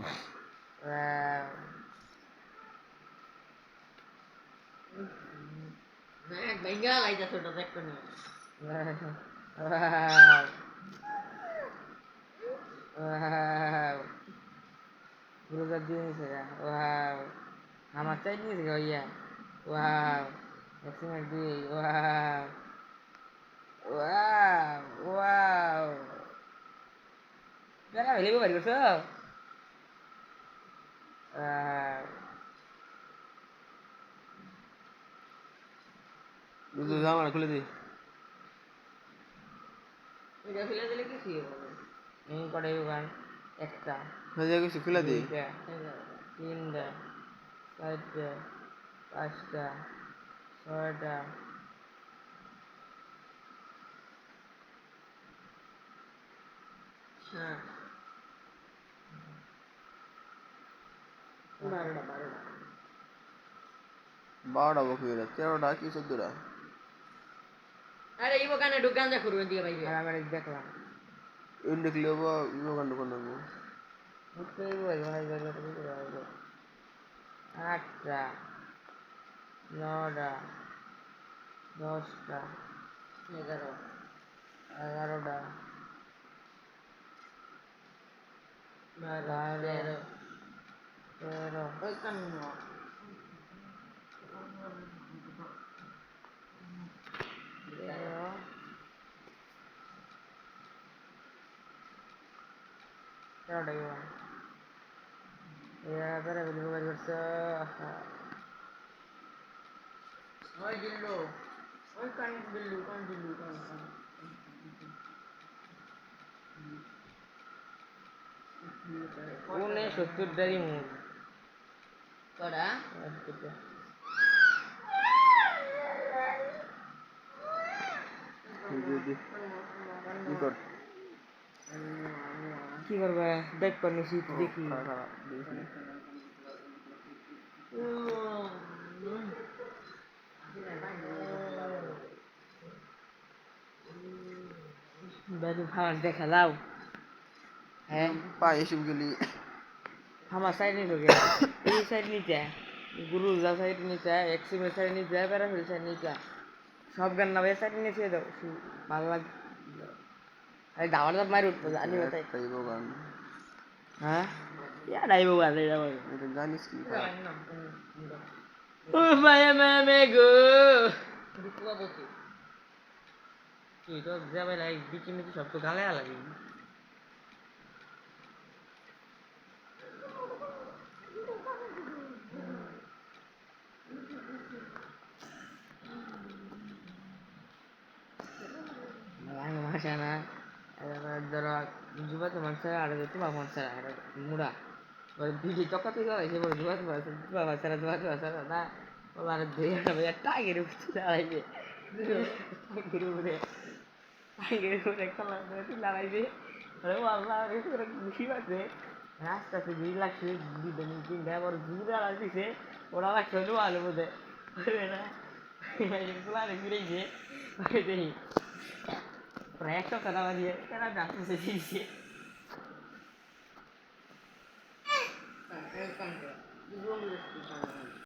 Wow. dia ni saya. Wow. Nama saya ni saya ya. Wow. Merci lagi. Wow. Wow. Wow. Jangan beli baru kerja. Wow. দুটো জামাটা খুলে দিই এটা ফেলে দিলে কি হবে? extra. হাজিয়া কিছু খুলে দিই তিনটা চারটা পাঁচটা ছয়টা হ্যাঁ বারোটা বারোটা বারোটা বকরিরা তেরোটা কি চোদ্দটা? আরে এই বোকানে ঢুক গাঞ্জা করবেন দিকে ভাই আর আমরা দেখলাম। এর দেখলে দোকান টোকান নেব বুঝতেই বল ভাই ভাই ভাই আটটা নটা দশটা এগারো এগারোটা বারো বারো তেরো তেরো একান্ন তেরো তেরোটা কি বল এবার বেলি মোবাইল করছে ওই দিল্লু ওই কান দিল্লু কান দিল্লু কান কান উনে সত্তরটারই মুখ করা সত্তরটা কি কর কি করবে? দেখ। পারনি শীত দেখি। দেখা লাও হ্যাঁ। পায়ে এসে গেলি। ফামাস সাইড নিতে গে এই সাইড নিতে গুরু যা সাইড নিতে এক্সিমের সাইড নিতে প্যারাফিল সাইড নিতে সব গান নামে সাইড নিতে দাও শু- ভালো লাগ আরে দাওয়ার দাব মারি উঠবো জানি তাই একটাই দোকান হ্যাঁ? ইয়া ডাইবো বাদ এটা বল এটা জানিস কি? ও মায়া মামে গো। ঢুকুয়া বসে তুই তো যাবে লাই বিচি মিচি সব তো গালে লাগি Malang masana, ধরো যুবাতে মানুষের আর তোমার মানুষের আর মুড়া এবার বিড়ি চক্কা থেকে হয়েছে বলে যুবাতে মানুষের যুবা মানুষের যুবাতে মানুষের না। ওলা আর দুই হাজার ভাইয়া টাগের উপরে দাঁড়াইবে টাগের উপরে টাগের উপরে কলা ধরে দাঁড়াইবে আরে ও আল্লাহ রে তোরা খুশি আছে। রাস্তা থেকে দুই লাখ নো। না প্রায় একশো টাকা দিয়ে তারা ডাক্তার দিয়েছে কান কান